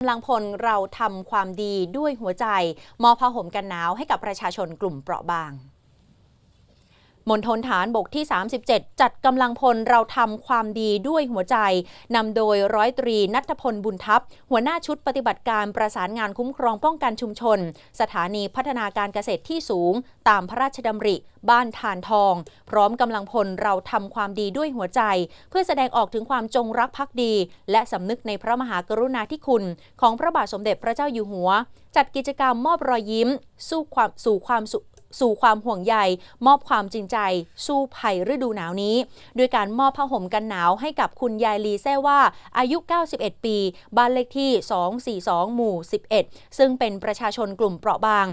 กำลังพลเราทำความดีด้วยหัวใจ มอบผ้าห่มกันหนาวให้กับประชาชนกลุ่มเปราะบาง มณฑลฐานบกที่ 37 จัดกำลังพลเราทำความดีด้วยหัวใจนำโดยร้อยตรีนัทพลบุญทัพ หัวหน้าชุดปฏิบัติการประสานงานคุ้มครองป้องกันชุมชน สถานีพัฒนาการเกษตรที่สูง ตามพระราชดำริ บ้านทานทอง พร้อมกำลังพลเราทำความดีด้วยหัวใจ เพื่อแสดงออกถึงความจงรักภักดี และสำนึกในพระมหากรุณาธิคุณ ของพระบาทสมเด็จพระเจ้าอยู่หัว จัดกิจกรรมมอบรอยยิ้ม สู้ความสู่ความสุ สู่ความห่วงใย มอบความจริงใจ สู้ภัยฤดูหนาวนี้ด้วยการมอบผ้าห่มกันหนาวให้กับคุณยายลีแซ่ว่าอายุ 91 ปี บ้านเลขที่ 242 หมู่ 11 ซึ่งเป็นประชาชนกลุ่มเปราะบาง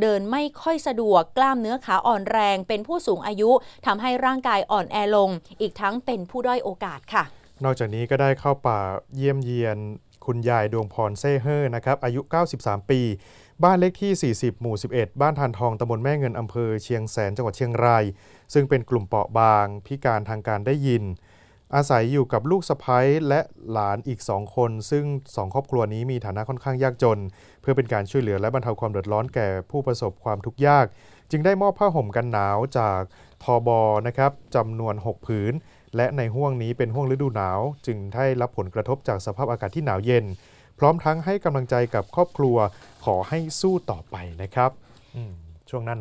เดินไม่ค่อยสะดวกกล้ามเนื้อขาอ่อนแรง เป็นผู้สูงอายุทำให้ร่างกายอ่อนแอลง อีกทั้งเป็นผู้ด้อยโอกาสค่ะ นอกจากนี้ก็ได้เข้าป่าเยี่ยมเยียน คุณยายดวงพรเซ่เฮอนะครับอายุ 93 ปี บ้านเลขที่ 40 หมู่ 11 บ้านทานทองตำบลแม่เงินอำเภอเชียงแสนจังหวัดเชียงราย ซึ่งเป็นกลุ่มเปราะบาง พิการทางการได้ยิน อาศัยอยู่กับลูกสะพ้ยและหลานอีก2คน ซึ่ง2ครอบครัวนี้มีฐานะค่อนข้างยากจน เพื่อเป็นการช่วยเหลือและบรรเทาความเดือดร้อนแก่ผู้ประสบความทุกข์ยาก จึงได้มอบผ้าห่มกันหนาวจาก ทบนะครับจำนวน 6 ผืน และในห่วงนี้เป็นห่วงฤดูหนาว จึงได้รับผลกระทบจากสภาพอากาศที่หนาวเย็น พร้อมทั้งให้กำลังใจกับครอบครัวขอให้สู้ต่อไปนะครับช่วงหน้าหนาว